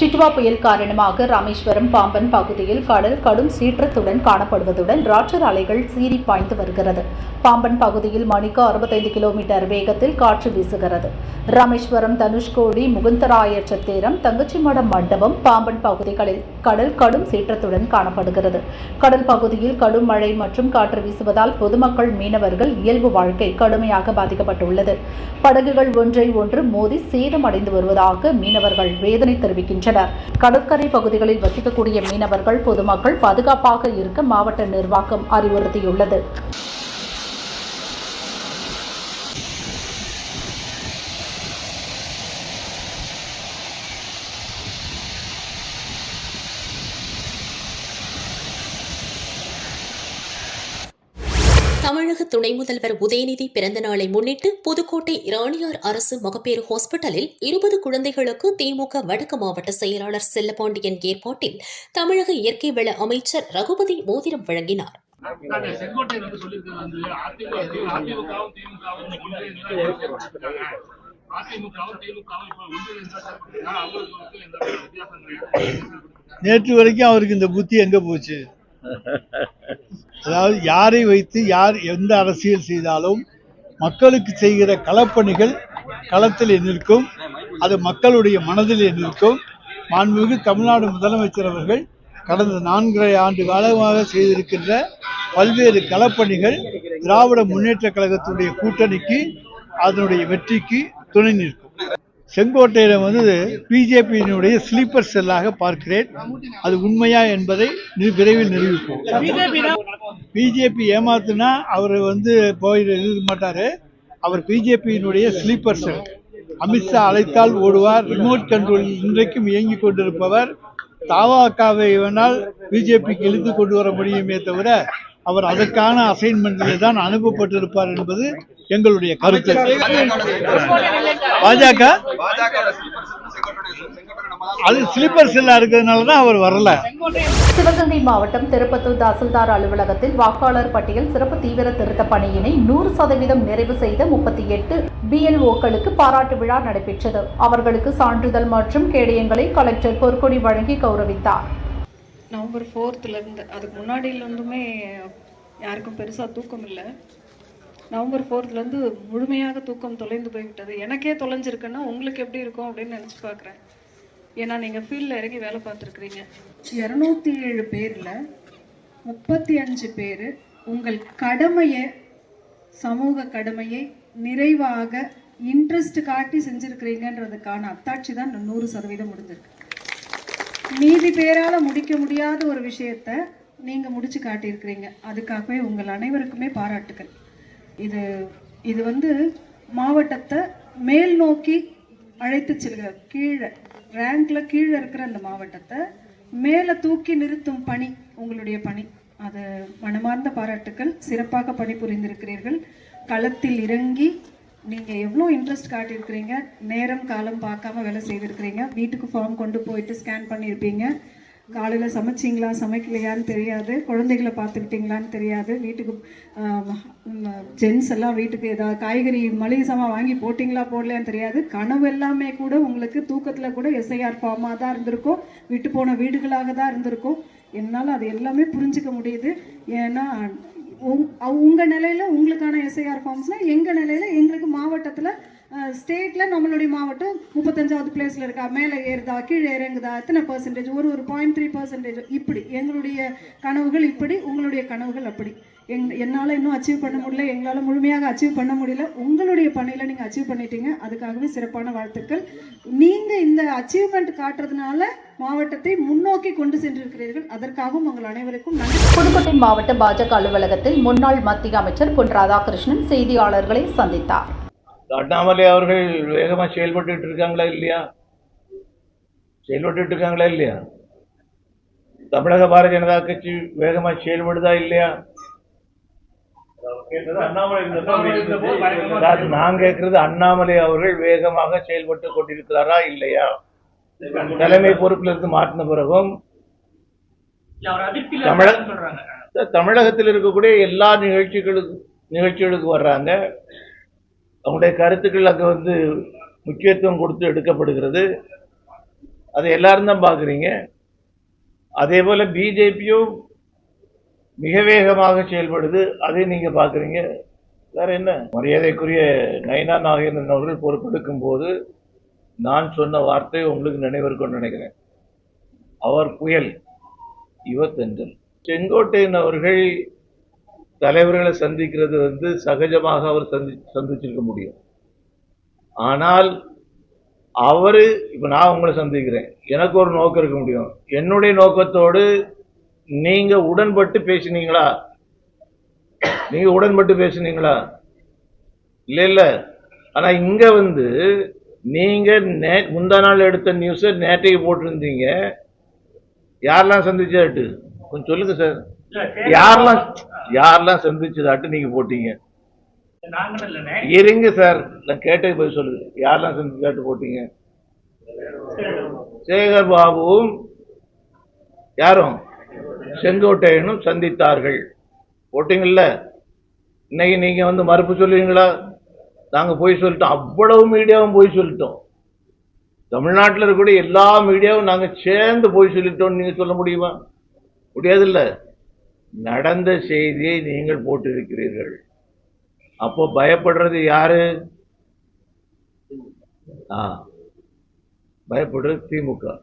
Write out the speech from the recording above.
டிட்வா புயல் காரணமாக ராமேஸ்வரம் பாம்பன் பகுதியில் கடல் கடும் சீற்றத்துடன் காணப்படுவதுடன் ராட்சர் அலைகள் சீறி பாய்ந்து வருகிறது. பாம்பன் பகுதியில் மணிக்கு அறுபத்தைந்து கிலோமீட்டர் வேகத்தில் காற்று வீசுகிறது. ராமேஸ்வரம் தனுஷ்கோடி முகுந்தராயர் சத்திரம் தங்கச்சிமடம் மண்டபம் பாம்பன் பகுதிகளில் கடல் கடும் சீற்றத்துடன் காணப்படுகிறது. கடல் பகுதியில் கடும் மழை மற்றும் காற்று வீசுவதால் பொதுமக்கள் மீனவர்கள் இயல்பு வாழ்க்கை கடுமையாக பாதிக்கப்பட்டுள்ளது. படகுகள் ஒன்றை ஒன்று மோதி சேதமடைந்து வருவதாக மீனவர்கள் வேதனை தெரிவிக்கின்றனர். கடற்கரை பகுதிகளில் வசிக்கக்கூடிய மீனவர்கள் பொதுமக்கள் பாதுகாப்பாக இருக்க மாவட்ட நிர்வாகம் அறிவுறுத்தியுள்ளது. தமிழக துணை முதல்வர் உதயநிதி பிறந்த நாளை முன்னிட்டு புதுக்கோட்டை இராணியார் அரசு மகப்பேறு ஹாஸ்பிட்டலில் இருபது குழந்தைகளுக்கு திமுக வடக்கு மாவட்ட செயலாளர் செல்லப்பாண்டியன் ஏற்பாட்டில் தமிழக இயற்கை வள அமைச்சர் ரகுபதி மோதிரம் வழங்கினார். நேற்று வரைக்கும் அவருக்கு இந்த புத்தி எங்க போச்சு? அதாவது யாரை வைத்து யார் எந்த அரசியல் செய்தாலும் மக்களுக்கு செய்கிற களப்பணிகள் களத்தில் நிற்கும். அது மக்களுடைய மனதில் நிற்கும். மாண்புமிகு தமிழ்நாடு முதலமைச்சர் அவர்கள் கடந்த நான்கரை ஆண்டு காலமாக செய்திருக்கின்ற பல்வேறு களப்பணிகள் திராவிட முன்னேற்ற கழகத்துடைய கூட்டணிக்கு அதனுடைய வெற்றிக்கு துணை நிற்கும். செங்கோட்டையில வந்து பிஜேபியினுடைய ஸ்லீப்பர் செல்லாக பார்க்கிறேன். அது உண்மையா என்பதை நி- விரைவில் நிரூபிப்போம். பிஜேபி ஏமாத்துனா அவர் வந்து போய் எழுத மாட்டாரு. அவர் பிஜேபியினுடைய ஸ்லீப்பர் செல் அமித்ஷா அழைத்தால் ஓடுவார். ரிமோட் கண்ட்ரோலில் இன்றைக்கும் இயங்கிக் கொண்டிருப்பவர். தாவாக்காவை வேணால் பிஜேபிக்கு இழுத்து கொண்டு வர முடியுமே தவிர அவர் அதற்கான அசைன்மெண்டில் தான் அனுப்பப்பட்டிருப்பார் என்பது எங்களுடைய கருத்து. பாஜக? அது ஸ்லீப்பர் செல்லா இருக்கிறதுனால தான் அவர் வரல. சிவகங்கை மாவட்டம் திருப்பத்தூர் தாசில்தார் அலுவலகத்தில் வாக்காளர் பட்டியல் சிறப்பு தீவிர திருத்த பணியினை நூறு சதவீதம் நிறைவு செய்த முப்பத்தி எட்டு பிஎல்ஓக்களுக்கு பாராட்டு விழா நடைபெற்றது. அவர்களுக்கு சான்றிதழ் மற்றும் கேடயங்களை கலெக்டர் பொற்கொடி வழங்கி கௌரவித்தார். நவம்பர் ஃபோர்த்துலேருந்து அதுக்கு முன்னாடியிலேருந்துமே யாருக்கும் பெருசாக தூக்கம் இல்லை நவம்பர் ஃபோர்த்லேருந்து முழுமையாக தூக்கம் தொலைந்து போய்விட்டது. எனக்கே தொலைஞ்சிருக்குன்னா உங்களுக்கு எப்படி இருக்கும் அப்படின்னு நினச்சி பார்க்குறேன். ஏன்னா நீங்கள் ஃபீல்டில் இறங்கி வேலை பார்த்துருக்குறீங்க. இரநூத்தி ஏழு பேரில் முப்பத்தி அஞ்சு பேர் உங்கள் கடமையை சமூக கடமையை நிறைவாக இன்ட்ரெஸ்ட் காட்டி செஞ்சுருக்கிறீங்கன்றதுக்கான அத்தாட்சி தான் நூறு சதவீதம் முடிஞ்சிருக்கு. மீதி பேரால் முடிக்க முடியாத ஒரு விஷயத்த நீங்கள் முடிச்சு காட்டியிருக்கிறீங்க. அதுக்காகவே உங்கள் அனைவருக்குமே பாராட்டுக்கள். இது இது வந்து மாவட்டத்தை மேல் நோக்கி அழைத்து செல்கிற கீழே ரேங்க்ல கீழே இருக்கிற அந்த மாவட்டத்தை மேலே தூக்கி நிறுத்தும் பணி உங்களுடைய பணி. அது மனமார்ந்த பாராட்டுக்கள் சிறப்பாக பணிபுரிந்திருக்கிறீர்கள். களத்தில் இறங்கி நீங்கள் எவ்வளோ இன்ட்ரெஸ்ட் காட்டியிருக்கிறீங்க? நேரம் காலம் பார்க்காம வேலை செய்திருக்கிறீங்க. வீட்டுக்கு ஃபார்ம் கொண்டு போயிட்டு ஸ்கேன் பண்ணியிருப்பீங்க. காலையில் சமைச்சிங்களா? சமைக்கலையான்னு தெரியாது. குழந்தைகளை பார்த்துக்கிட்டீங்களான்னு தெரியாது. வீட்டுக்கு ஜென்ஸ் எல்லாம் வீட்டுக்கு ஏதாவது காய்கறி மளிகை சாமான் வாங்கி போட்டிங்களா போடலையான்னு தெரியாது. கனவு எல்லாமே கூட உங்களுக்கு தூக்கத்தில் கூட எஸ்ஐஆர் ஃபார்மாக தான் இருந்திருக்கும். விட்டு போன வீடுகளாக தான் இருந்திருக்கும். என்னால் அது எல்லாமே புரிஞ்சிக்க முடியுது. ஏன்னா உங்- அவ- உங்க உங்களுக்கான எஸ்ஐஆர் ஃபார்ம்ஸ்னால் எங்கள் நிலையில் எங்களுக்கு மாவட்டத்தில் ஸ்டேட்டில் நம்மளுடைய மாவட்டம் முப்பத்தஞ்சாவது பிளேஸில் இருக்கா. மேலே ஏறுதா கீழே இறங்குதா எத்தனை பர்சன்டேஜ் ஒரு ஒரு பாயிண்ட் த்ரீ பர்சன்டேஜ் இப்படி. எங்களுடைய கனவுகள் இப்படி உங்களுடைய கனவுகள் அப்படி. எங் என்னால் இன்னும் அச்சீவ் பண்ண முடியல எங்களால் முழுமையாக அச்சீவ் பண்ண முடியல. உங்களுடைய பணியில் நீங்கள் அச்சீவ் பண்ணிட்டீங்க. அதுக்காகவே சிறப்பான வாழ்த்துக்கள். நீங்கள் இந்த அச்சீவ்மெண்ட் காட்டுறதுனால மாவட்டத்தை முன்னோக்கி கொண்டு சென்றிருக்கிறீர்கள். அதற்காகவும் உங்கள் அனைவருக்கும் நன்றி. புதுக்கோட்டை மாவட்ட பாஜக அலுவலகத்தில் முன்னாள் மத்திய அமைச்சர் பொன் ராதாகிருஷ்ணன் செய்தியாளர்களை சந்தித்தார். அண்ணாமலை அவர்கள் வேகமா செயல்பட்டு இருக்காங்களா இல்லையா? செயல்பட்டு இருக்காங்களா இல்லையா? தமிழக பாரதிய ஜனதா கட்சி வேகமா செயல்படுதா இல்லையா? அதாவது நான் கேட்கிறது அண்ணாமலை அவர்கள் வேகமாக செயல்பட்டு கொண்டிருக்கிறாரா இல்லையா? தலைமை பொறுப்பில் இருந்து மாற்றின பிறகும் தமிழக தமிழகத்தில் இருக்கக்கூடிய எல்லா நிகழ்ச்சிகளுக்கு நிகழ்ச்சிகளுக்கு வர்றாங்க. அவங்களுடைய கருத்துக்கள் அங்கே வந்து முக்கியத்துவம் கொடுத்து எடுக்கப்படுகிறது. அதை எல்லாரும் தான் பார்க்குறீங்க. அதே போல் பிஜேபியும் மிக வேகமாக செயல்படுது. அதை நீங்கள் பார்க்குறீங்க. வேற என்ன? மரியாதைக்குரிய நயனா நாகேந்திரன் அவர்கள் பொறுப்பெடுக்கும் போது நான் சொன்ன வார்த்தை உங்களுக்கு நினைவிருக்கும்னு நினைக்கிறேன். அவர் புயல் இவர் செங்கோட்டையன் அவர்கள் தலைவர்களை சந்திக்கிறது வந்து சகஜமாக அவர் சந்தி சந்திச்சிருக்க முடியும். ஆனால் அவர் இப்போ நான் உங்களை சந்திக்கிறேன். எனக்கு ஒரு நோக்கம் இருக்க முடியும். என்னுடைய நோக்கத்தோடு நீங்கள் உடன்பட்டு பேசினீங்களா? நீங்கள் உடன்பட்டு பேசுனீங்களா? இல்லை இல்லை. ஆனால் இங்கே வந்து நீங்கள் நே முந்தா நாள் எடுத்த நியூஸை நேற்றைக்கு போட்டிருந்தீங்க. யாரெல்லாம் சந்திச்சாட்டு? கொஞ்சம் சொல்லுங்கள் சார். யாரெல்லாம் யாரெல்லாம் சந்திச்சதாட்டு நீங்க போட்டீங்க? இருங்க சார் நான் கேட்டது போய் சொல்லுங்க. யாரெல்லாம் சந்திச்சாட்டு போட்டீங்க? சேகர் பாபுவும் யாரும்? செங்கோட்டையனும் சந்தித்தார்கள். போட்டீங்கல்ல? இன்னைக்கு நீங்க வந்து மறுப்பு சொல்லுவீங்களா? நாங்க போய் சொல்லிட்டோம். அவ்வளவு மீடியாவும் போய் சொல்லிட்டோம். தமிழ்நாட்டில் இருக்கக்கூடிய எல்லா மீடியாவும் நாங்க சேர்ந்து போய் சொல்லிட்டோம்னு நீங்க சொல்ல முடியுமா? முடியாதுல்ல. நடந்த செய்தியை நீங்கள் போட்டிருக்கிறீர்கள். அப்போ பயப்படுறது யாரு? ஆ. பயப்படுறது திமுக.